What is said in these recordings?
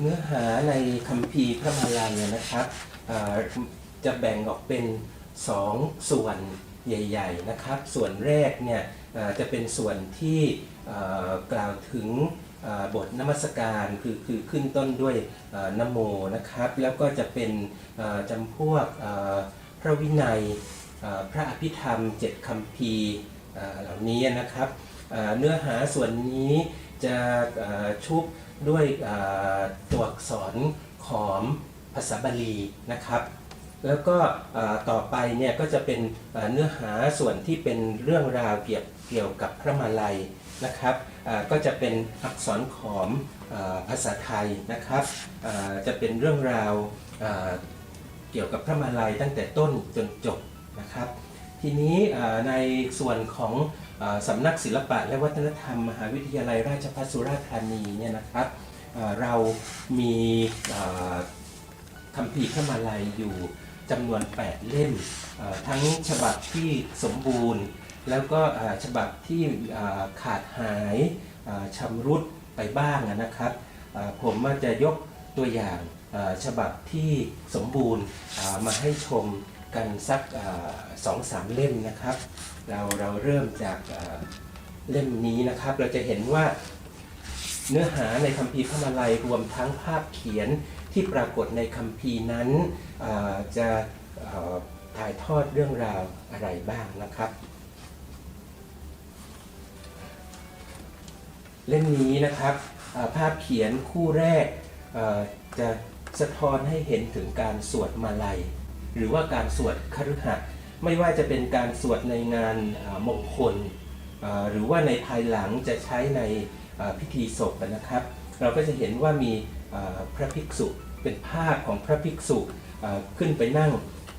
เนื้อหาในคัมภีร์พระมาลัยนะครับจะแบ่งออกเป็นสองส่วนใหญ่ ๆนะครับ ส่วนแรกเนี่ยจะเป็นส่วนที่กล่าวถึงบทนมัสการคือคือขึ้นต้นด้วยนโมนะครับ แล้วก็จะเป็นจำพวกพระวินัยพระอภิธรรมเจ็ดคัมภีร์เหล่านี้นะครับเนื้อหาส่วนนี้จะชุบ ด้วยตัวอักษรขอมภาษาบาลีนะครับ แล้วก็ต่อไปเนี่ยก็จะเป็นเนื้อหาส่วนที่เป็นเรื่องราวเกี่ยวเกี่ยวกับพระมาลัยนะครับก็จะเป็นอักษรขอมภาษาไทยนะครับจะเป็นเรื่องราวเกี่ยวกับพระมาลัยตั้งแต่ต้นจนจบนะครับ ทีนี้ในส่วนของ สำนักศิลปะและวัฒนธรรม มหาวิทยาลัยราชภัฏสุราษฎร์ธานีเนี่ยนะครับเรามีคำพีร์พระมาลัยอยู่จำนวน 8 เล่มเอ่อทั้งฉบับที่สมบูรณ์ แล้วก็ฉบับที่ขาดหายชำรุดไปบ้างนะครับ ผมว่าจะยกตัวอย่างฉบับที่สมบูรณ์มาให้ชม กันสักสองสามเล่มนะครับ เราเราเริ่มจากเล่มนี้นะครับ เราจะเห็นว่าเนื้อหาในคัมภีร์พระมาลัยรวมทั้งภาพเขียนที่ปรากฏในคัมภีร์นั้นจะถ่ายทอดเรื่องราวอะไรบ้างนะครับ เล่มนี้นะครับภาพเขียนคู่แรกจะสะท้อนให้เห็นถึงการสวดมาลัย หรือว่าการสวดคฤหัสถ์ไม่ว่าจะเป็นการสวดในงานมงคล หรือว่าในภายหลังจะใช้ในพิธีศพนะครับ เราก็จะเห็นว่ามีพระภิกษุเป็นภาพของพระภิกษุขึ้นไปนั่ง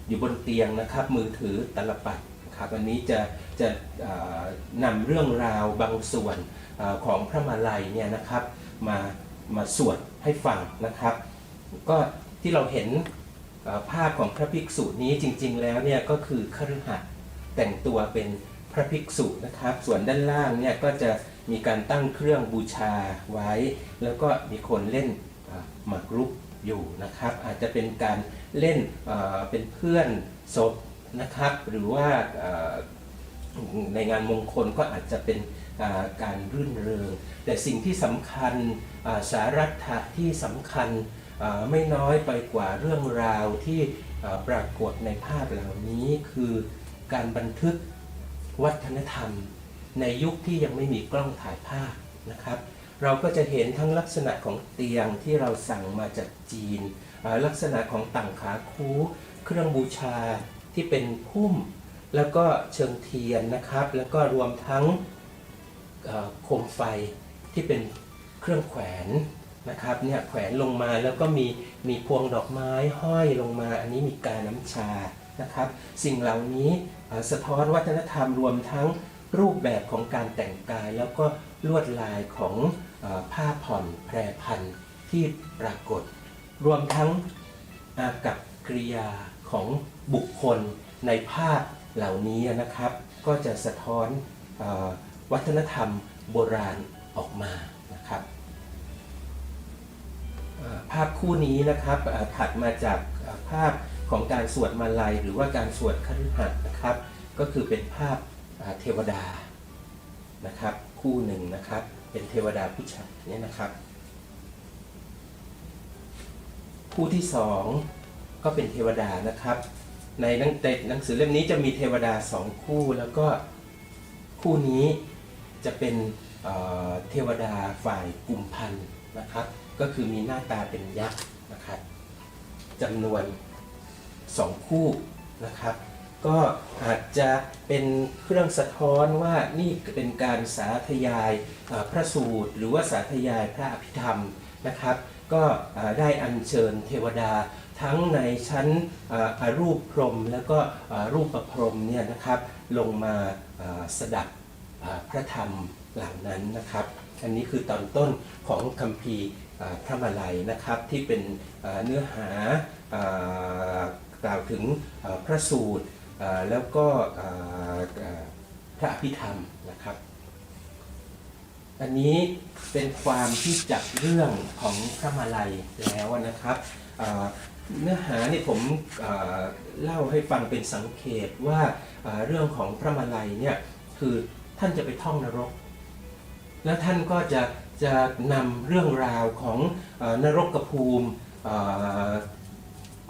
อยู่บนเตียงนะครับ มือถือตลปัดครับอันนี้จะจะนำเรื่องราวบางส่วนอของพระมาลัยเนี่ยนะครับมามาสวดให้ฟังนะครับ ก็ที่เราเห็น ภาพของพระภิกษุนี้จริง ๆ แล้วเนี่ยก็คือคฤหัสถ์แต่งตัวเป็นพระภิกษุนะครับ ส่วนด้านล่างเนี่ยก็จะมีการตั้งเครื่องบูชาไว้ แล้วก็มีคนเล่นหมากรุกอยู่นะครับ อาจจะเป็นการเล่นเป็นเพื่อนศพนะครับ หรือว่าในงานมงคลก็อาจจะเป็นการรื่นเริง แต่สิ่งที่สำคัญสาระที่สำคัญ ไม่น้อยไปกว่าเรื่องราวที่ปรากฏในภาพเหล่านี้คือการบันทึกวัฒนธรรม ในยุคที่ยังไม่มีกล้องถ่ายภาพนะครับ เราก็จะเห็นทั้งลักษณะของเตียงที่เราสั่งมาจากจีน ลักษณะของต่างขาคูเครื่องบูชาที่เป็นพุ่ม แล้วก็เชิงเทียนนะครับ แล้วก็รวมทั้งโคมไฟที่เป็นเครื่องแขวน นะครับเนี่ยแขวนลงมาแล้วก็มีมีพวงดอกไม้ห้อยลงมา อันนี้มีการน้ำชานะครับ สิ่งเหล่านี้สะท้อนวัฒนธรรมรวมทั้งรูปแบบของการแต่งกาย แล้วก็ลวดลายของอผ้าผ่อนแพรพันที่ปรากฏ รวมทั้งอากับกริยาของบุคคลในภาพเหล่านี้นะครับ ก็จะสะท้อนอวัฒนธรรมโบราณออกมานะครับ ภาพคู่นี้นะครับถัดมาจากภาพของการสวดมาลัย หรือว่าการสวดคฤหัสถ์นะครับ ก็คือเป็นภาพเทวดานะครับคู่หนึ่งนะครับ เป็นเทวดาผู้ชายเนี่ยนะครับ คู่ที่สองก็เป็นเทวดานะครับ ในหนังในหนังสือเล่มนี้จะมีเทวดาสองคู่แล้วก็คู่นี้จะเป็นเเทวดาฝ่ายกุมพันนะครับ ก็คือมีหน้าตาเป็นยักษ์นะครับจำนวนสองคู่นะครับ ก็อาจจะเป็นเครื่องสะท้อนว่านี่เป็นการสาธยายพระสูตร หรือว่าสาธยายพระอภิธรรมนะครับ ก็ได้อัญเชิญเทวดาทั้งในชั้นอ่ออรูปพรหมแล้วก็รูปประพรมเนี่ยนะครับลงมาสดับพระธรรมเหล่านั้นนะครับ อันนี้คือตอนต้นของคัมภีร์ พระมาลัยนะครับที่เป็นเนื้อหาเอ่อกล่าวถึงพระสูตรแล้วก็พระอภิธรรมนะครับ อันนี้เป็นความที่จับเรื่องของพระมาลัยแล้วนะครับเนื้อหาเนี่ยผมเล่าให้ฟังเป็นสังเขตว่าเอ่อเรื่องของพระมาลัยเนี่ยคือท่านจะไปท่องนรก แล้วท่านก็จะ จะนำเรื่องราวของอนรกกภูมิ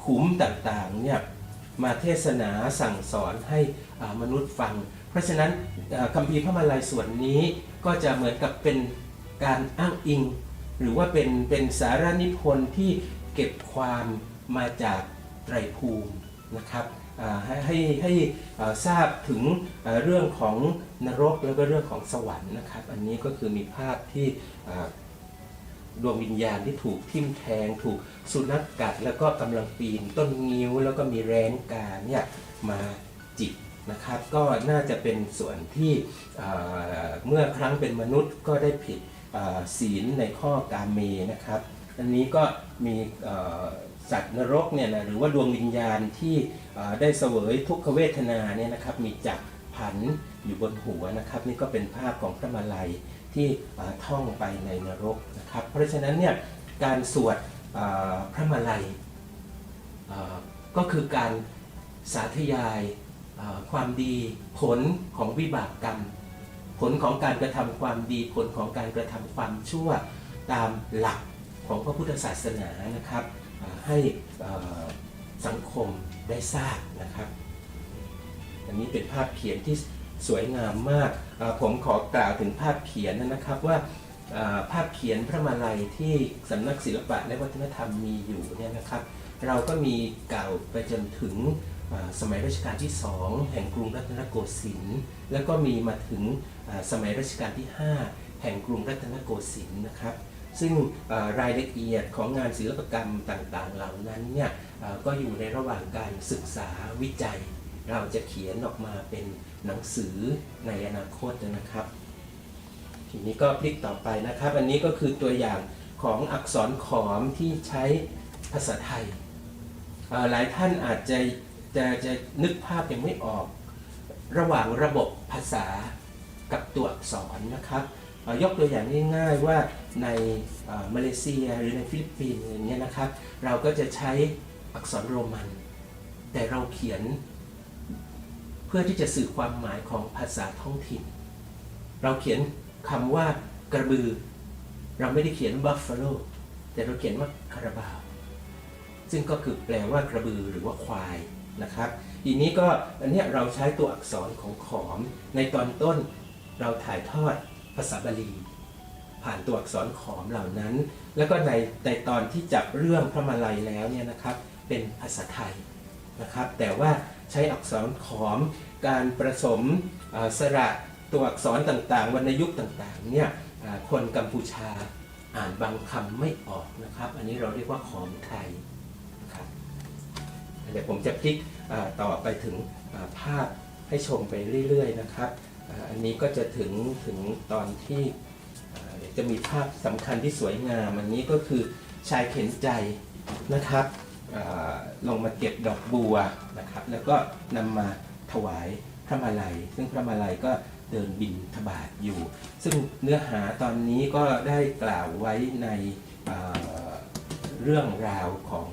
ขุมต่างๆเนี่ยมาเทศนาสั่งสอนให้มนุษย์ฟัง เพราะฉะนั้นคัมภีพระมาลัยส่วนนี้ก็จะเหมือนกับเป็นการอ้างอิง หรือว่าเป็นเป็นสารานิพนธ์ที่เก็บความมาจากไตรภูมิ นะครับให้ให้ให้ทราบถึงเรื่องของนรกแล้วก็เรื่องของสวรรค์นะครับ อันนี้ก็คือมีภาพที่ดวงวิญญาณที่ถูกทิ่มแทง ถูกสุนัขกัด แล้วก็กำลังปีนต้นงิ้ว แล้วก็มีแรงกาเนี่ยมาจิกนะครับ ก็น่าจะเป็นส่วนที่เมื่อครั้งเป็นมนุษย์ก็ได้ผิดศีลในข้อกาเมนะครับ อันนี้ก็มี สัตว์นรกเนี่ยนะหรือว่าดวงวิญญาณที่ได้เสวยทุกขเวทนาเนี่ยนะครับมีจักผันอยู่บนหัวนะครับ นี่ก็เป็นภาพของพระมาลัยที่ท่องไปในนรกนะครับ เพราะฉะนั้นเนี่ยการสวดพระมาลัยก็คือการสาธยายความดีผลของวิบากกรรม ผลของการกระทำความดีผลของการกระทำความชั่วตามหลักของพระพุทธศาสนานะครับ ให้สังคมได้ทราบนะครับ อันนี้เป็นภาพเขียนที่สวยงามมาก ผมขอกล่าวถึงภาพเขียนนะครับว่าภาพเขียนพระมาลัยที่สำนักศิลปะและวัฒนธรรมมีอยู่เนี่ยนะครับ เราก็มีเก่าไปจนถึงสมัยรัชกาลที่ 2 แห่งกรุงรัตนโกสินทร์แล้วก็มีมาถึงสมัยรัชกาลที่ 5 แห่งกรุงรัตนโกสินทร์นะครับ ซึ่งรายละเอียดของงานศิลปกรรมต่างๆ เหล่านั้นเนี่ยก็อยู่ในระหว่างการศึกษาวิจัย เราจะเขียนออกมาเป็นหนังสือในอนาคตนะครับ ทีนี้ก็พลิกต่อไปนะครับ อันนี้ก็คือตัวอย่างของอักษรขอมที่ใช้ภาษาไทย หลายท่านอาจจะจะจะนึกภาพยังไม่ออก ระหว่างระบบภาษากับตัวอักษรนะครับยกตัวอย่างง่ายๆว่า ในมาเลเซียหรือในฟิลิปปินส์อย่างเงี้ยนะครับ เราก็จะใช้อักษรโรมัน แต่เราเขียนเพื่อที่จะสื่อความหมายของภาษาท้องถิ่น เราเขียนคำว่ากระบือ เราไม่ได้เขียน buffalo แต่เราเขียนว่าคาราบาว ซึ่งก็คือแปลว่ากระบือหรือว่าควายนะครับ ทีนี้ก็อันนี้เราใช้ตัวอักษรของขอม ในตอนต้นเราถ่ายทอดภาษาบาลี ผ่านตัวอักษรขอมเหล่านั้น แล้วก็ในในตอนที่จับเรื่องพระมาลัยแล้วเนี่ยนะครับเป็นภาษาไทยนะครับ แต่ว่าใช้อักษรขอมการผสมเอ่อสระตัวอักษรต่างๆ วรรณยุกต์ต่างๆเนี่ยคนกัมพูชาอ่านบางคำไม่ออกนะครับ อันนี้เราเรียกว่าขอมไทยนะครับเดี๋ยวผมจะพลิกต่อไปถึงภาพให้ชมไปเรื่อยๆนะครับ อันนี้ก็จะถึงถึงตอนที่ จะมีภาพสำคัญที่สวยงามอันนี้ก็คือชายเข็นใจนะครับลงมาเก็บดอกบัวนะครับ แล้วก็นำมาถวายพระมาลัย ซึ่งพระมาลัยก็เดินบินทบาทอยู่ ซึ่งเนื้อหาตอนนี้ก็ได้กล่าวไว้ในเเรื่องราวของ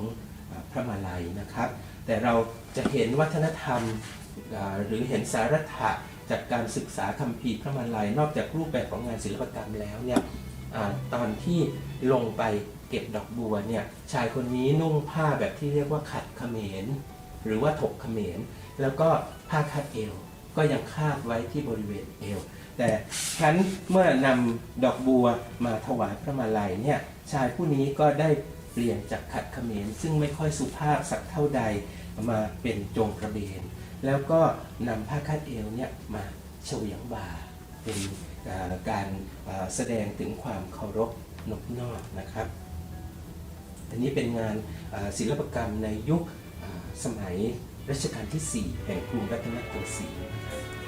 อพระมาลัยนะครับ แต่เราจะเห็นวัฒนธรรมหรือเห็นสาระถะ จากการศึกษาคัมภีร์พระมาลัย นอกจากรูปแบบของงานศิลปกรรมแล้วเนี่ยอตอนที่ลงไปเก็บดอกบัวเนี่ยชายคนนี้นุ่งผ้าแบบที่เรียกว่าขัดเขมร หรือว่าถกเขมร แล้วก็ผ้าคาดเอว ก็ยังคาดไว้ที่บริเวณเอว แต่ครั้นเมื่อนำดอกบัวมาถวายพระมาลัยเนี่ยชายผู้นี้ก็ได้เปลี่ยนจากขัดเขมรซึ่งไม่ค่อยสุภาพสักเท่าใดมาเป็นจงกระเบน แล้วก็นำผ้าคาดเอวเนี่ยมาเฉวียงบ่าเป็นการแสดงถึงความเคารพนบนอบนะครับ อันนี้เป็นงานศิลปกรรมในยุคสมัยรัชกาลที่ 4 แห่งกรุงรัตนโกสินทร์นะครับ